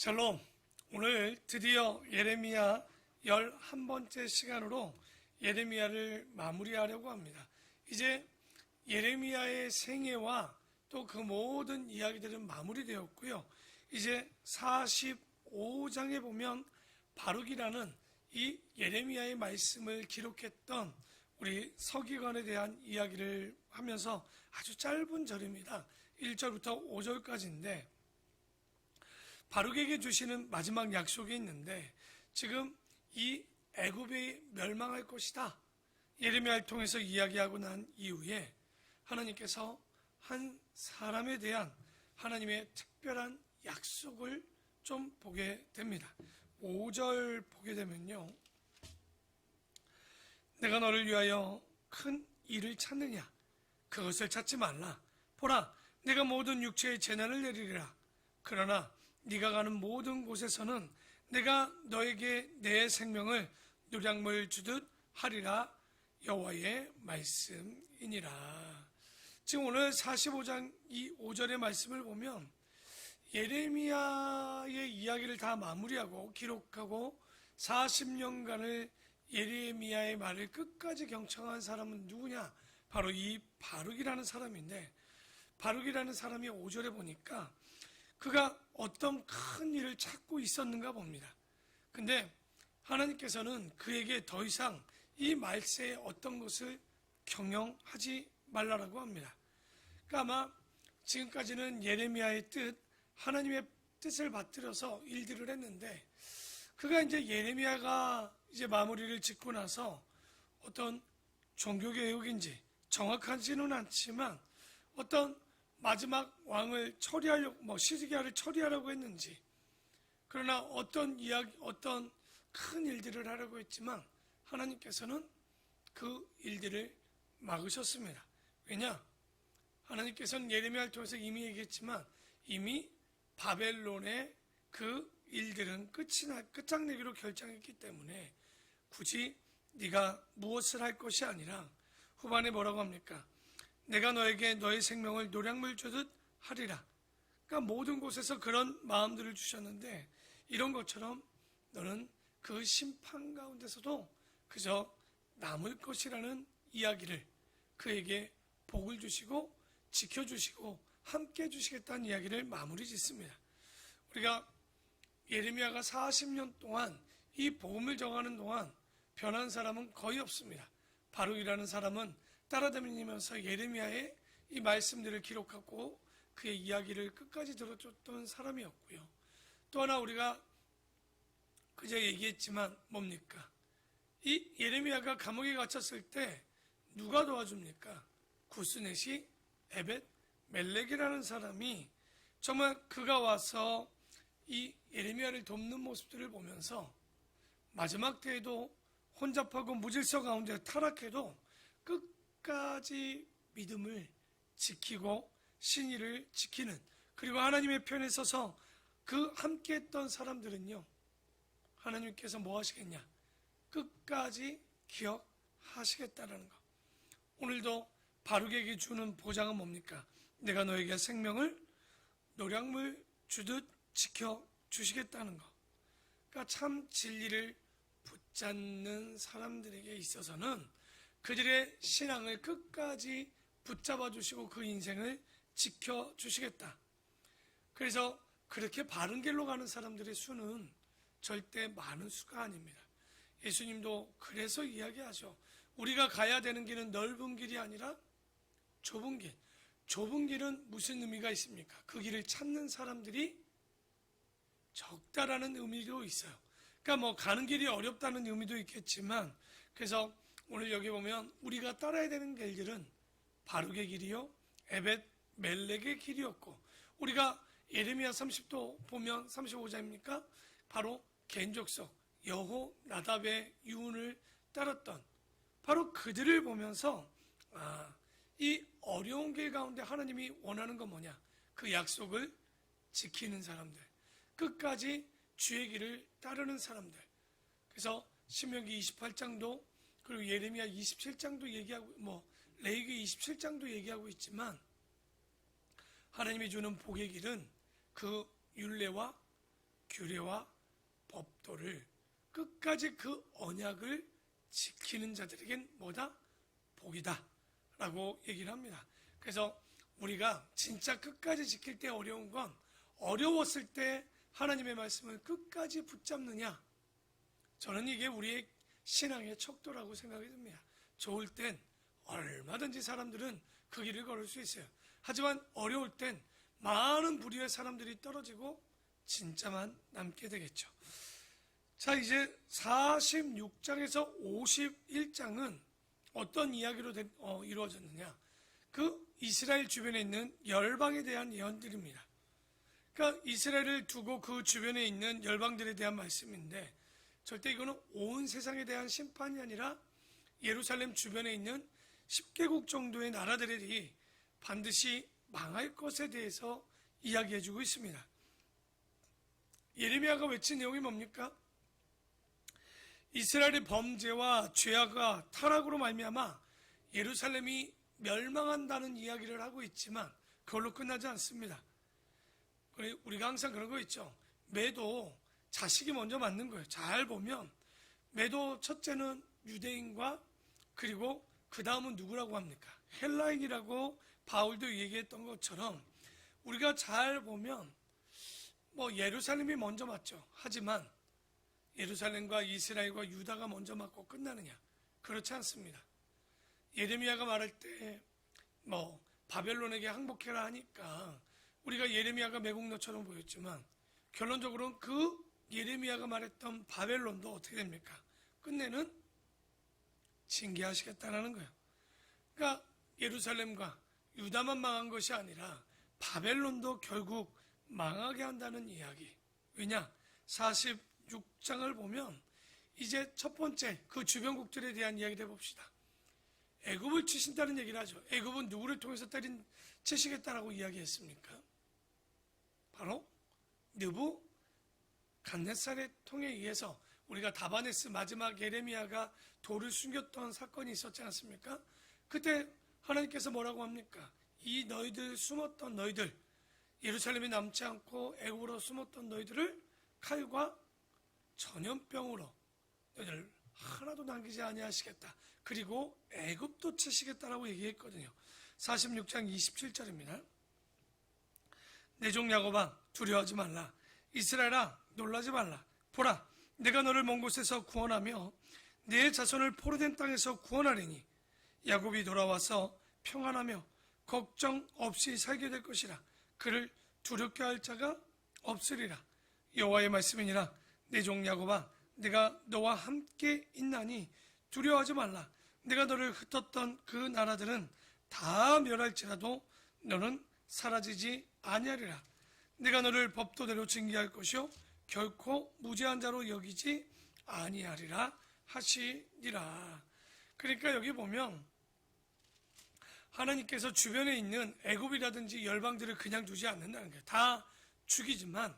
샬롬. 오늘 드디어 예레미야 11번째 시간으로 예레미야를 마무리하려고 합니다. 이제 예레미야의 생애와 또 그 모든 이야기들은 마무리되었고요. 이제 45장에 보면 바룩이라는 이 예레미야의 말씀을 기록했던 우리 서기관에 대한 이야기를 하면서 아주 짧은 절입니다. 1절부터 5절까지인데 바룩에게 주시는 마지막 약속이 있는데 지금 이 애굽이 멸망할 것이다. 예레미야를 통해서 이야기하고 난 이후에 하나님께서 한 사람에 대한 하나님의 특별한 약속을 좀 보게 됩니다. 5절 보게 되면요. 내가 너를 위하여 큰 일을 찾느냐? 그것을 찾지 말라. 보라, 내가 모든 육체의 재난을 내리리라. 그러나 네가 가는 모든 곳에서는 내가 너에게 내 생명을 노량물 주듯 하리라 여호와의 말씀이니라. 지금 오늘 45장 이 5절의 말씀을 보면 예레미야의 이야기를 다 마무리하고 기록하고 40년간을 예레미야의 말을 끝까지 경청한 사람은 누구냐? 바로 이 바룩이라는 사람인데 바룩이라는 사람이 5절에 보니까 그가 어떤 큰 일을 찾고 있었는가 봅니다. 근데 하나님께서는 그에게 더 이상 이 말세에 어떤 것을 경영하지 말라라고 합니다. 그러니까 아마 지금까지는 예레미야의 뜻, 하나님의 뜻을 받들어서 일들을 했는데 그가 이제 예레미야가 이제 마무리를 짓고 나서 어떤 종교개혁인지 정확하지는 않지만 어떤 마지막 왕을 처리하려고, 뭐 시드기야를 처리하려고 했는지, 그러나 어떤 이야기, 어떤 큰 일들을 하려고 했지만, 하나님께서는 그 일들을 막으셨습니다. 왜냐? 하나님께서는 예레미야를 통해서 이미 얘기했지만, 이미 바벨론의 그 일들은 끝이 나, 끝장내기로 결정했기 때문에, 굳이 네가 무엇을 할 것이 아니라, 후반에 뭐라고 합니까? 내가 너에게 너의 생명을 노량물 주듯 하리라. 그러니까 모든 곳에서 그런 마음들을 주셨는데 이런 것처럼 너는 그 심판 가운데서도 그저 남을 것이라는 이야기를 그에게 복을 주시고 지켜주시고 함께 해주시겠다는 이야기를 마무리 짓습니다. 우리가 예레미야가 40년 동안 이 복음을 정하는 동안 변한 사람은 거의 없습니다. 바룩이라는 사람은 따라다니면서 예레미야의 이 말씀들을 기록하고 그의 이야기를 끝까지 들어줬던 사람이었고요. 또 하나 우리가 그저 얘기했지만 뭡니까? 이 예레미야가 감옥에 갇혔을 때 누가 도와줍니까? 구스넷이 에벳 멜렉이라는 사람이 정말 그가 와서 이 예레미야를 돕는 모습들을 보면서 마지막 때에도 혼잡하고 무질서 가운데 타락해도 끝까지 믿음을 지키고 신의를 지키는 그리고 하나님의 편에 서서 그 함께 했던 사람들은요. 하나님께서 뭐 하시겠냐? 끝까지 기억하시겠다라는 것. 오늘도 바룩에게 주는 보장은 뭡니까? 내가 너에게 생명을 노량물 주듯 지켜 주시겠다는 것. 그러니까 참 진리를 붙잡는 사람들에게 있어서는 그들의 신앙을 끝까지 붙잡아 주시고 그 인생을 지켜 주시겠다. 그래서 그렇게 바른 길로 가는 사람들의 수는 절대 많은 수가 아닙니다. 예수님도 그래서 이야기하죠. 우리가 가야 되는 길은 넓은 길이 아니라 좁은 길. 좁은 길은 무슨 의미가 있습니까? 그 길을 찾는 사람들이 적다라는 의미도 있어요. 그러니까 뭐 가는 길이 어렵다는 의미도 있겠지만 그래서 오늘 여기 보면 우리가 따라야 되는 길들은 바룩의 길이요, 에벳 멜렉의 길이었고 우리가 예레미야 30도 보면 35장입니까? 바로 개인족속 여호 나답의 유운을 따랐던 바로 그들을 보면서 아, 이 어려운 길 가운데 하나님이 원하는 건 뭐냐? 그 약속을 지키는 사람들, 끝까지 주의 길을 따르는 사람들. 그래서 신명기 28장도 그리고 예레미야 27장도 얘기하고 뭐 레이기 27장도 얘기하고 있지만 하나님이 주는 복의 길은 그 율례와 규례와 법도를 끝까지 그 언약을 지키는 자들에겐 뭐다? 복이다. 라고 얘기를 합니다. 그래서 우리가 진짜 끝까지 지킬 때 어려운 건 어려웠을 때 하나님의 말씀을 끝까지 붙잡느냐. 저는 이게 우리의 신앙의 척도라고 생각이 듭니다. 좋을 땐 얼마든지 사람들은 그 길을 걸을 수 있어요. 하지만 어려울 땐 많은 부류의 사람들이 떨어지고 진짜만 남게 되겠죠. 자, 이제 46장에서 51장은 어떤 이야기로 된- 어, 이루어졌느냐? 그 이스라엘 주변에 있는 열방에 대한 예언들입니다. 그러니까 이스라엘을 두고 그 주변에 있는 열방들에 대한 말씀인데 절대 이거는 온 세상에 대한 심판이 아니라 예루살렘 주변에 있는 10개국 정도의 나라들이 반드시 망할 것에 대해서 이야기해 주고 있습니다. 예레미야가 외친 내용이 뭡니까? 이스라엘의 범죄와 죄악과 타락으로 말미암아 예루살렘이 멸망한다는 이야기를 하고 있지만 그걸로 끝나지 않습니다. 우리가 항상 그런 거 있죠. 매도 자식이 먼저 맞는 거예요. 잘 보면 매도 첫째는 유대인과 그리고 그 다음은 누구라고 합니까? 헬라인이라고 바울도 얘기했던 것처럼 우리가 잘 보면 뭐 예루살렘이 먼저 맞죠. 하지만 예루살렘과 이스라엘과 유다가 먼저 맞고 끝나느냐? 그렇지 않습니다. 예레미야가 말할 때 뭐 바벨론에게 항복해라 하니까 우리가 예레미야가 매국노처럼 보였지만 결론적으로는 그 예레미야가 말했던 바벨론도 어떻게 됩니까? 끝내는 징계하시겠다라는 거예요. 그러니까 예루살렘과 유다만 망한 것이 아니라 바벨론도 결국 망하게 한다는 이야기. 왜냐? 46장을 보면 이제 첫 번째 그 주변국들에 대한 이야기를 해봅시다. 애굽을 치신다는 얘기를 하죠. 애굽은 누구를 통해서 때린 치시겠다라고 이야기했습니까? 바로 느부 간네살의 통에 의해서 우리가 다바네스 마지막 예레미야가 돌을 숨겼던 사건이 있었지 않습니까? 그때 하나님께서 뭐라고 합니까? 이 너희들 숨었던 너희들 예루살렘에 남지 않고 애굽으로 숨었던 너희들을 칼과 전염병으로 너희들 하나도 남기지 아니하시겠다. 그리고 애굽도 치시겠다라고 얘기했거든요. 46장 27절입니다. 내종 야곱아 두려워하지 말라. 이스라엘아 놀라지 말라. 보라 내가 너를 먼 곳에서 구원하며 내 자손을 포로된 땅에서 구원하리니 야곱이 돌아와서 평안하며 걱정 없이 살게 될 것이라. 그를 두렵게 할 자가 없으리라. 여호와의 말씀이니라. 내 종 야곱아 내가 너와 함께 있나니 두려워하지 말라. 내가 너를 흩었던 그 나라들은 다 멸할지라도 너는 사라지지 아니하리라. 내가 너를 법도대로 징계할 것이요 결코 무죄한 자로 여기지 아니하리라 하시니라. 그러니까 여기 보면 하나님께서 주변에 있는 애굽이라든지 열방들을 그냥 두지 않는다는 거예요. 다 죽이지만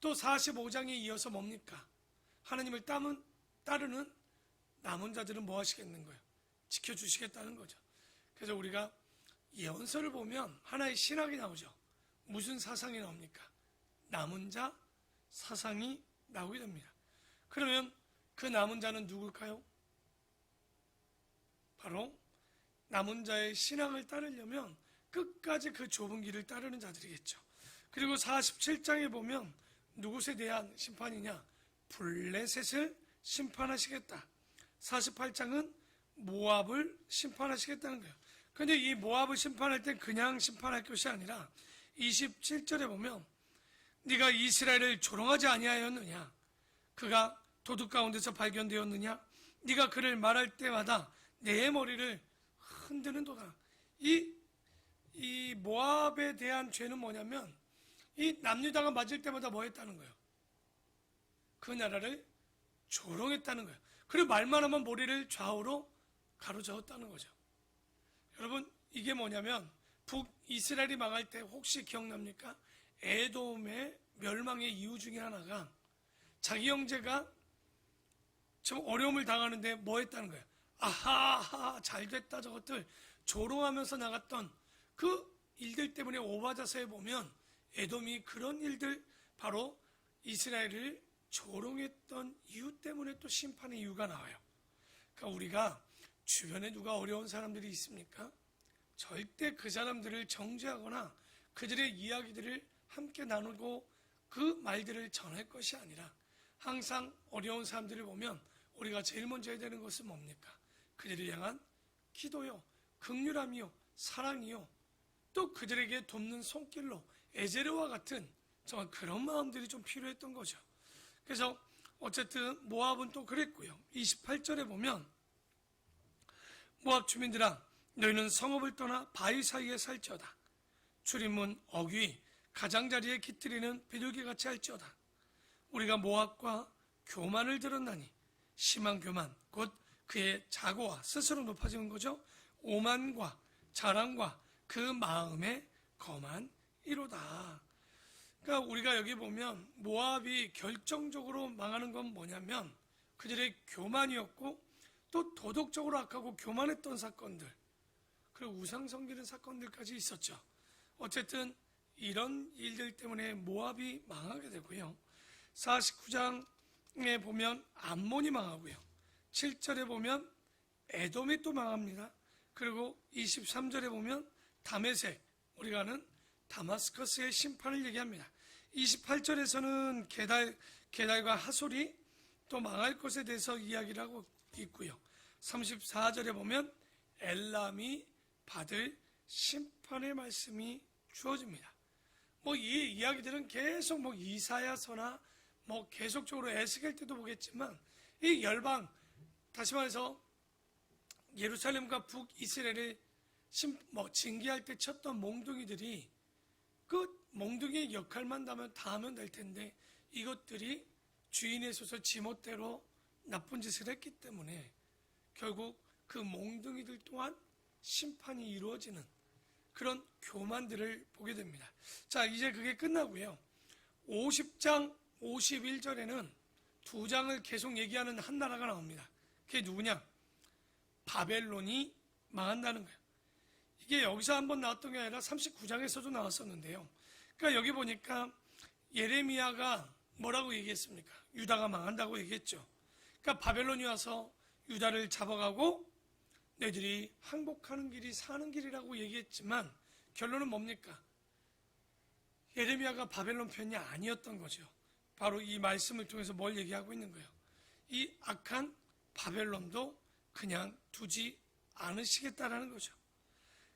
또 45장에 이어서 뭡니까? 하나님을 따문, 따르는 남은 자들은 뭐 하시겠는 거예요? 지켜주시겠다는 거죠. 그래서 우리가 예언서를 보면 하나의 신학이 나오죠. 무슨 사상이 나옵니까? 남은 자 사상이 나오게 됩니다. 그러면 그 남은 자는 누굴까요? 바로 남은 자의 신앙을 따르려면 끝까지 그 좁은 길을 따르는 자들이겠죠. 그리고 47장에 보면 누구에 대한 심판이냐? 블레셋을 심판하시겠다. 48장은 모압을 심판하시겠다는 거예요. 근데 이 모압을 심판할 땐 그냥 심판할 것이 아니라 27절에 보면 네가 이스라엘을 조롱하지 아니하였느냐? 그가 도둑 가운데서 발견되었느냐? 네가 그를 말할 때마다 내 머리를 흔드는도다. 이, 이 모압에 대한 죄는 뭐냐면 이 남유다가 맞을 때마다 뭐 했다는 거예요? 그 나라를 조롱했다는 거예요. 그리고 말만 하면 머리를 좌우로 가로저었다는 거죠. 여러분 이게 뭐냐면 북이스라엘이 망할 때 혹시 기억납니까? 에돔의 멸망의 이유 중에 하나가 자기 형제가 좀 어려움을 당하는데 뭐 했다는 거예요? 아하하 잘 됐다 저것들 조롱하면서 나갔던 그 일들 때문에 오바자서에 보면 에돔이 그런 일들 바로 이스라엘을 조롱했던 이유 때문에 또 심판의 이유가 나와요. 그러니까 우리가 주변에 누가 어려운 사람들이 있습니까? 절대 그 사람들을 정죄하거나 그들의 이야기들을 함께 나누고 그 말들을 전할 것이 아니라 항상 어려운 사람들을 보면 우리가 제일 먼저 해야 되는 것은 뭡니까? 그들을 향한 기도요, 극률함이요, 사랑이요, 또 그들에게 돕는 손길로 에제르와 같은 정말 그런 마음들이 좀 필요했던 거죠. 그래서 어쨌든 모압은 또 그랬고요. 28절에 보면 모압 주민들아 너희는 성읍을 떠나 바위 사이에 살지어다. 출입문 어귀 가장자리에 깃들이는 비둘기 같이 할지어다. 우리가 모압과 교만을 들었나니 심한 교만 곧 그의 자고와 스스로 높아지는 거죠. 오만과 자랑과 그 마음의 거만 이로다. 그러니까 우리가 여기 보면 모압이 결정적으로 망하는 건 뭐냐면 그들의 교만이었고 또 도덕적으로 악하고 교만했던 사건들 그리고 우상 섬기는 사건들까지 있었죠. 어쨌든 이런 일들 때문에 모압이 망하게 되고요. 49장에 보면 암몬이 망하고요. 7절에 보면 에돔이 또 망합니다. 그리고 23절에 보면 다메섹 우리가 아는 다마스커스의 심판을 얘기합니다. 28절에서는 게달, 게달과 하솔이 또 망할 것에 대해서 이야기를 하고 있고요. 34절에 보면 엘람이 받을 심판의 말씀이 주어집니다. 뭐 이 이야기들은 계속 뭐 이사야서나 뭐 계속적으로 에스겔 때도 보겠지만 이 열방 다시 말해서 예루살렘과 북이스라엘을 심, 뭐 징계할 때 쳤던 몽둥이들이 그 몽둥이의 역할만 다면 다 하면 될 텐데 이것들이 주인의 소설 지멋대로 나쁜 짓을 했기 때문에 결국 그 몽둥이들 또한 심판이 이루어지는 그런 교만들을 보게 됩니다. 자, 이제 그게 끝나고요. 50장 51절에는 두 장을 계속 얘기하는 한 나라가 나옵니다. 그게 누구냐? 바벨론이 망한다는 거예요. 이게 여기서 한번 나왔던 게 아니라 39장에서도 나왔었는데요. 그러니까 여기 보니까 예레미야가 뭐라고 얘기했습니까? 유다가 망한다고 얘기했죠. 그러니까 바벨론이 와서 유다를 잡아가고 너희들이 항복하는 길이 사는 길이라고 얘기했지만 결론은 뭡니까? 예레미야가 바벨론 편이 아니었던 거죠. 바로 이 말씀을 통해서 뭘 얘기하고 있는 거예요. 이 악한 바벨론도 그냥 두지 않으시겠다라는 거죠.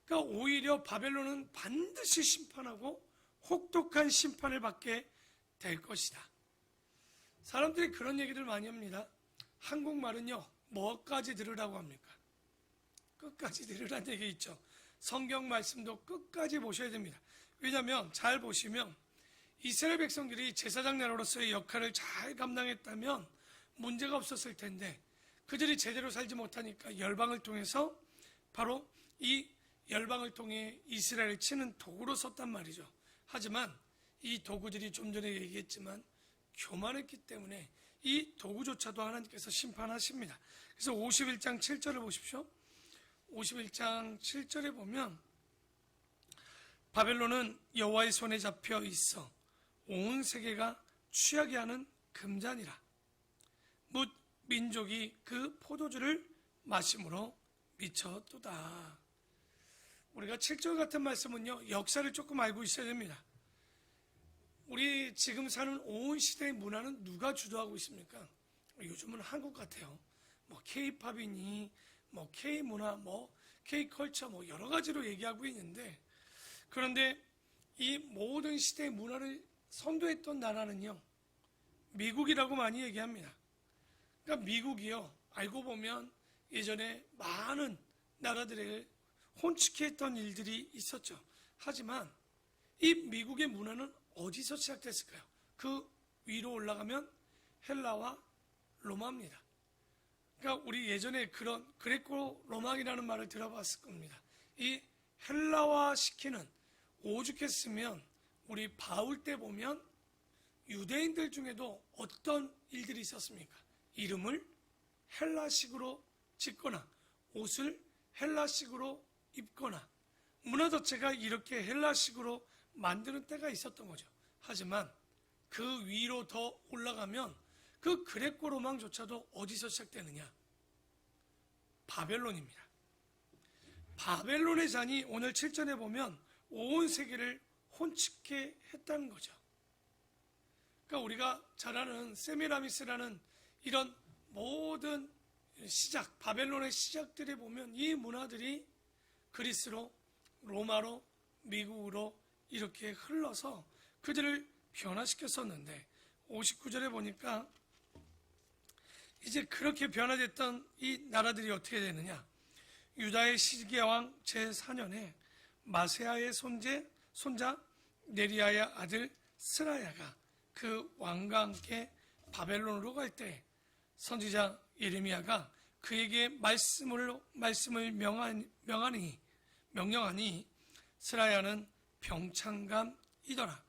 그러니까 오히려 바벨론은 반드시 심판하고 혹독한 심판을 받게 될 것이다. 사람들이 그런 얘기를 많이 합니다. 한국말은요, 뭐까지 들으라고 합니까? 끝까지 들으라는 얘기 있죠. 성경 말씀도 끝까지 보셔야 됩니다. 왜냐하면 잘 보시면 이스라엘 백성들이 제사장 나라로서의 역할을 잘 감당했다면 문제가 없었을 텐데 그들이 제대로 살지 못하니까 열방을 통해서 바로 이 열방을 통해 이스라엘을 치는 도구로 썼단 말이죠. 하지만 이 도구들이 좀 전에 얘기했지만 교만했기 때문에 이 도구조차도 하나님께서 심판하십니다. 그래서 51장 7절을 보십시오. 51장 7절에 보면 바벨론은 여호와의 손에 잡혀 있어 온 세계가 취하게 하는 금잔이라. 묻 민족이 그 포도주를 마심으로 미쳤도다. 우리가 7절 같은 말씀은요, 역사를 조금 알고 있어야 됩니다. 우리 지금 사는 온 시대의 문화는 누가 주도하고 있습니까? 요즘은 한국 같아요. 뭐 K-팝이니, 뭐 K-문화, 뭐 K-컬처, 뭐 여러 가지로 얘기하고 있는데, 그런데 이 모든 시대의 문화를 선도했던 나라는요, 미국이라고 많이 얘기합니다. 그러니까 미국이요, 알고 보면 예전에 많은 나라들을 혼치게 했던 일들이 있었죠. 하지만 이 미국의 문화는 어디서 시작됐을까요? 그 위로 올라가면 헬라와 로마입니다. 그러니까 우리 예전에 그런 그레코 로마이라는 말을 들어봤을 겁니다. 이 헬라화 시키는 오죽했으면 우리 바울 때 보면 유대인들 중에도 어떤 일들이 있었습니까? 이름을 헬라식으로 짓거나 옷을 헬라식으로 입거나 문화 자체가 이렇게 헬라식으로 만드는 때가 있었던 거죠. 하지만 그 위로 더 올라가면 그 그레코 로망조차도 어디서 시작되느냐? 바벨론입니다. 바벨론의 잔이 오늘 7절에 보면 온 세계를 혼치게 했다는 거죠. 그러니까 우리가 잘 아는 세미라미스라는 이런 모든 시작, 바벨론의 시작들에 보면 이 문화들이 그리스로, 로마로, 미국으로 이렇게 흘러서 그들을 변화시켰었는데 59절에 보니까 이제 그렇게 변화됐던 이 나라들이 어떻게 되느냐? 유다의 시기야왕 제4년에 마세아의 손재, 손자 네리아의 아들 스라야가 그 왕과 함께 바벨론으로 갈 때 선지자 예레미야가 그에게 말씀을 말씀을 명한, 명하니 명령하니 스라야는 병창감이더라.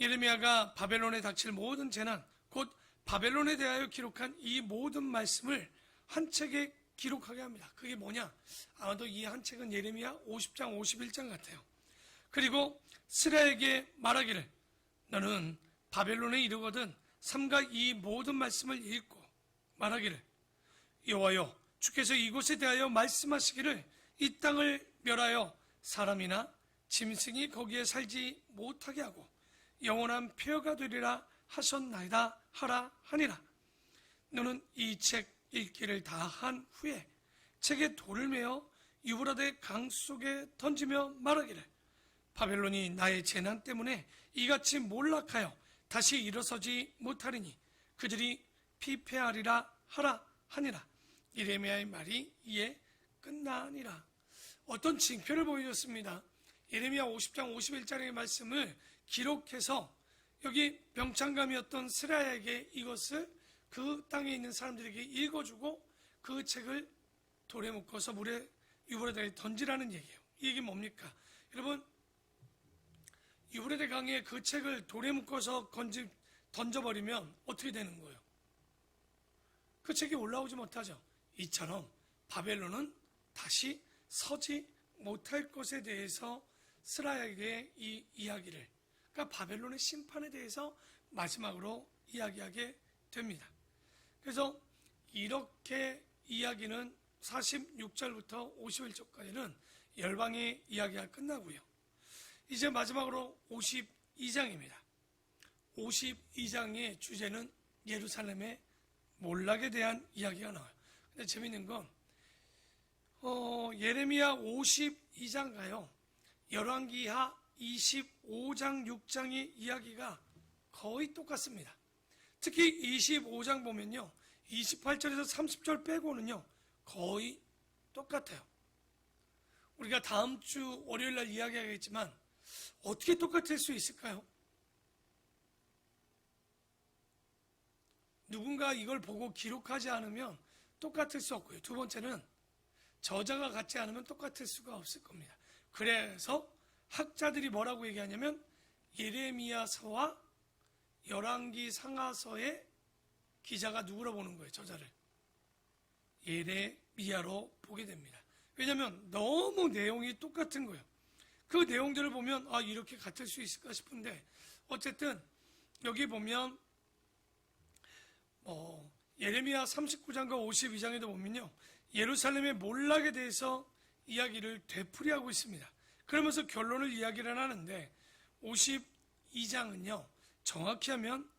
예레미야가 바벨론에 닥칠 모든 재난, 곧 바벨론에 대하여 기록한 이 모든 말씀을 한 책에 기록하게 합니다. 그게 뭐냐? 아마도 이 한 책은 예레미야 50장, 51장 같아요. 그리고 스라에게 말하기를 너는 바벨론에 이르거든 삼가 이 모든 말씀을 읽고 말하기를 여호와여 주께서 이곳에 대하여 말씀하시기를 이 땅을 멸하여 사람이나 짐승이 거기에 살지 못하게 하고 영원한 폐허가 되리라 하셨나이다 하라 하니라. 너는 이 책 읽기를 다 한 후에 책에 돌을 메어 유브라데 강 속에 던지며 말하기를. 바벨론이 나의 재난 때문에 이같이 몰락하여 다시 일어서지 못하리니 그들이 피폐하리라 하라 하니라. 이레미야의 말이 이에 끝나니라. 어떤 징표를 보여줬습니다. 예레미야 50장 51장의 말씀을 기록해서 여기 병창감이었던 스라야에게 이것을 그 땅에 있는 사람들에게 읽어주고 그 책을 돌에 묶어서 물에 유브라데에 던지라는 얘기예요. 이 얘기 뭡니까? 여러분 유브라데 강에 그 책을 돌에 묶어서 건지, 던져버리면 어떻게 되는 거예요? 그 책이 올라오지 못하죠. 이처럼 바벨론은 다시 서지 못할 것에 대해서 스라야에게 이 이야기를 그러니까 바벨론의 심판에 대해서 마지막으로 이야기하게 됩니다. 그래서 이렇게 이야기는 46절부터 51절까지는 열방의 이야기가 끝나고요. 이제 마지막으로 52장입니다. 52장의 주제는 예루살렘의 몰락에 대한 이야기가 나와요. 근데 재밌는 건 어, 예레미야 52장가요. 열왕기하 25장, 6장의 이야기가 거의 똑같습니다. 특히 25장 보면요. 28절에서 30절 빼고는요. 거의 똑같아요. 우리가 다음 주 월요일 날 이야기하겠지만 어떻게 똑같을 수 있을까요? 누군가 이걸 보고 기록하지 않으면 똑같을 수 없고요. 두 번째는 저자가 같지 않으면 똑같을 수가 없을 겁니다. 그래서 학자들이 뭐라고 얘기하냐면 예레미야서와 열왕기 상하서의 기자가 누구로 보는 거예요, 저자를. 예레미야로 보게 됩니다. 왜냐하면 너무 내용이 똑같은 거예요. 그 내용들을 보면 아 이렇게 같을 수 있을까 싶은데 어쨌든 여기 보면 어, 예레미야 39장과 52장에도 보면요 예루살렘의 몰락에 대해서 이야기를 되풀이하고 있습니다. 그러면서 결론을 이야기를 하는데 52장은요 정확히 하면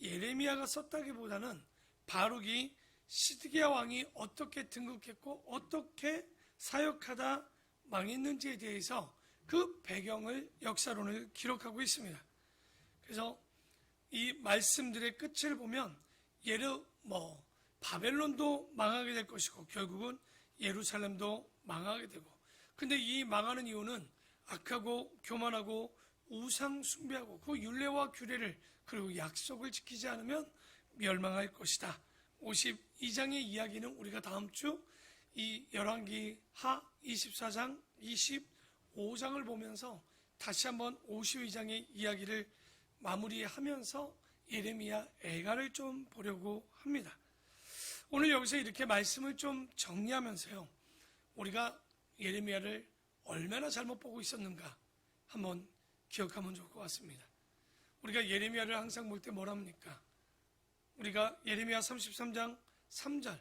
예레미야가 썼다기보다는 바룩이 시드기야 왕이 어떻게 등극했고 어떻게 사역하다 망했는지에 대해서 그 배경을 역사론을 기록하고 있습니다. 그래서 이 말씀들의 끝을 보면 예르 뭐 바벨론도 망하게 될 것이고 결국은 예루살렘도 망하게 되고 근데 이 망하는 이유는 악하고 교만하고 우상 숭배하고 그 율례와 규례를 그리고 약속을 지키지 않으면 멸망할 것이다. 52장의 이야기는 우리가 다음 주 이 열왕기 하 24장 25장을 보면서 다시 한번 52장의 이야기를 마무리하면서 예레미야 애가를 좀 보려고 합니다. 오늘 여기서 이렇게 말씀을 좀 정리하면서요. 우리가 예레미야를 얼마나 잘못 보고 있었는가 한번 기억하면 좋을 것 같습니다. 우리가 예레미야를 항상 볼 때 뭐랍니까? 우리가 예레미야 33장 3절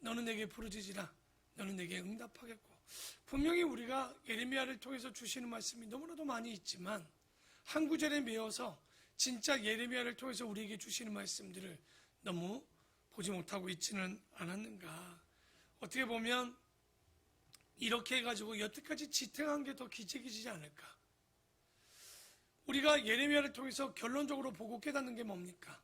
너는 내게 부르짖으라 너는 내게 응답하겠고 분명히 우리가 예레미야를 통해서 주시는 말씀이 너무나도 많이 있지만 한 구절에 매여서 진짜 예레미야를 통해서 우리에게 주시는 말씀들을 너무 보지 못하고 있지는 않았는가 어떻게 보면 이렇게 해가지고 여태까지 지탱한 게 더 기적이지 않을까 우리가 예레미야를 통해서 결론적으로 보고 깨닫는 게 뭡니까?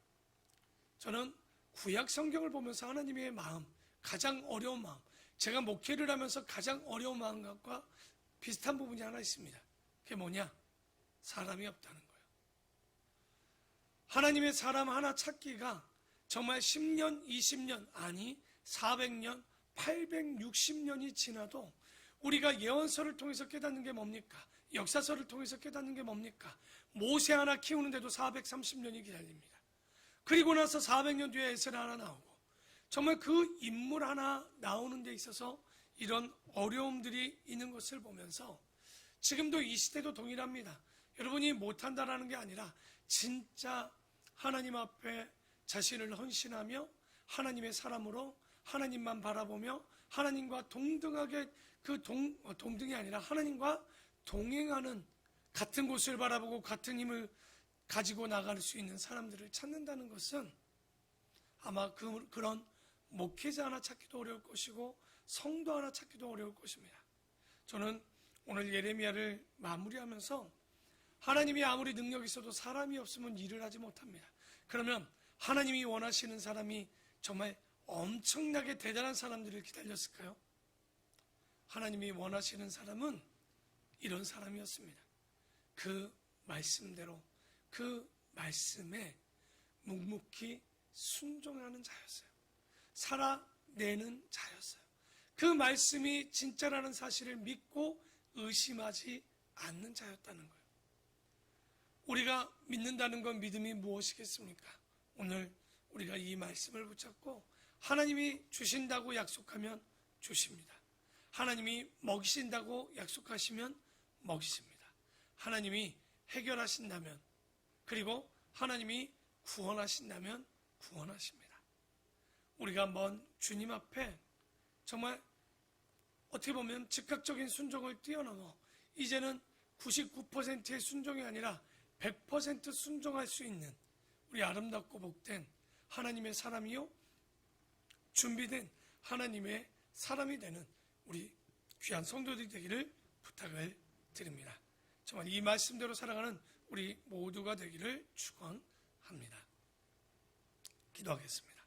저는 구약 성경을 보면서 하나님의 마음, 가장 어려운 마음, 제가 목회를 하면서 가장 어려운 마음과 비슷한 부분이 하나 있습니다. 그게 뭐냐? 사람이 없다는 거예요. 하나님의 사람 하나 찾기가 정말 10년, 20년, 아니 400년, 860년이 지나도 우리가 예언서를 통해서 깨닫는 게 뭡니까? 역사서를 통해서 깨닫는 게 뭡니까? 모세 하나 키우는데도 430년이 기다립니다. 그리고 나서 400년 뒤에 에스라 하나 나오고 정말 그 인물 하나 나오는 데 있어서 이런 어려움들이 있는 것을 보면서 지금도 이 시대도 동일합니다. 여러분이 못한다라는 게 아니라 진짜 하나님 앞에 자신을 헌신하며 하나님의 사람으로 하나님만 바라보며 하나님과 동등하게 그 동, 어, 동등이 아니라 하나님과 동행하는 같은 곳을 바라보고 같은 힘을 가지고 나갈 수 있는 사람들을 찾는다는 것은 아마 그, 그런 목회자 하나 찾기도 어려울 것이고 성도 하나 찾기도 어려울 것입니다. 저는 오늘 예레미야를 마무리하면서 하나님이 아무리 능력이 있어도 사람이 없으면 일을 하지 못합니다. 그러면 하나님이 원하시는 사람이 정말 엄청나게 대단한 사람들을 기다렸을까요? 하나님이 원하시는 사람은 이런 사람이었습니다. 그 말씀대로 그 말씀에 묵묵히 순종하는 자였어요. 살아내는 자였어요. 그 말씀이 진짜라는 사실을 믿고 의심하지 않는 자였다는 거예요. 우리가 믿는다는 건 믿음이 무엇이겠습니까? 오늘 우리가 이 말씀을 붙잡고 하나님이 주신다고 약속하면 주십니다. 하나님이 먹이신다고 약속하시면 먹이십니다. 하나님이 해결하신다면 그리고 하나님이 구원하신다면 구원하십니다. 우리가 먼 주님 앞에 정말 어떻게 보면 즉각적인 순종을 뛰어넘어 이제는 99%의 순종이 아니라 100% 순종할 수 있는 우리 아름답고 복된 하나님의 사람이요 준비된 하나님의 사람이 되는 우리 귀한 성도들이 되기를 부탁을 드립니다. 정말 이 말씀대로 살아가는 우리 모두가 되기를 축원합니다. 기도하겠습니다.